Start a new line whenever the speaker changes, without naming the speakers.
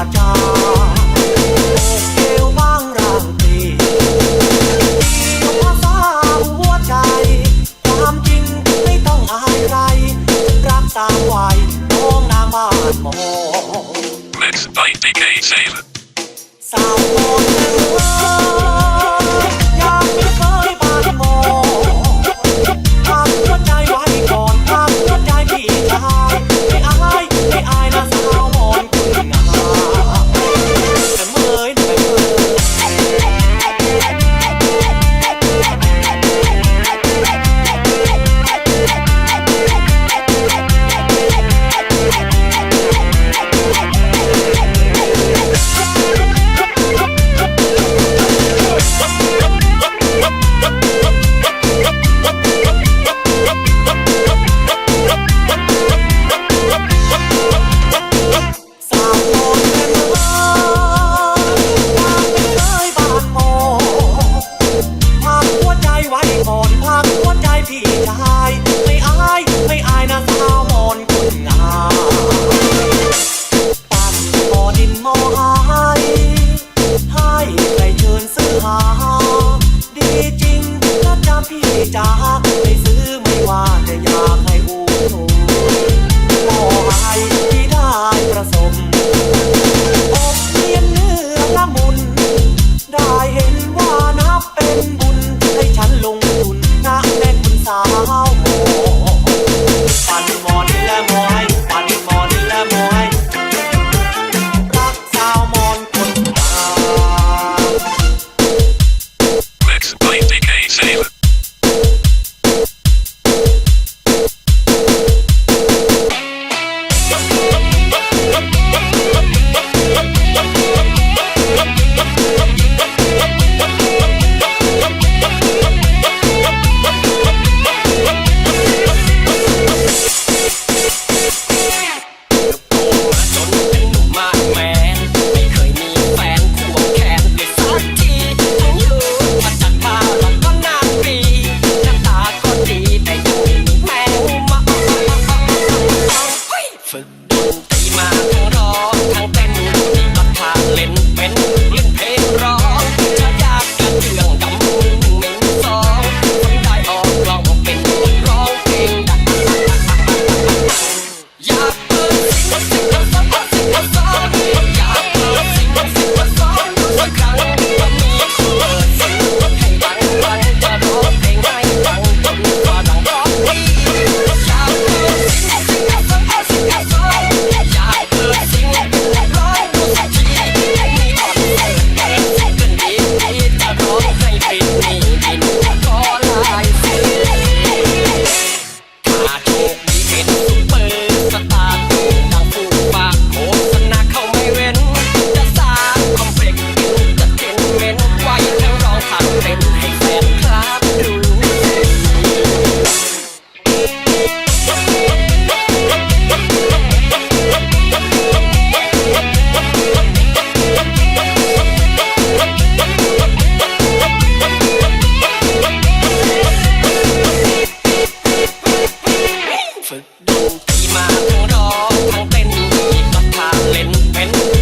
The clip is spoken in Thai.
Raja. มุน ได้เห็น for ที่มาทั้งร้องทั้งเต้นที่มาพาเล่นเป็น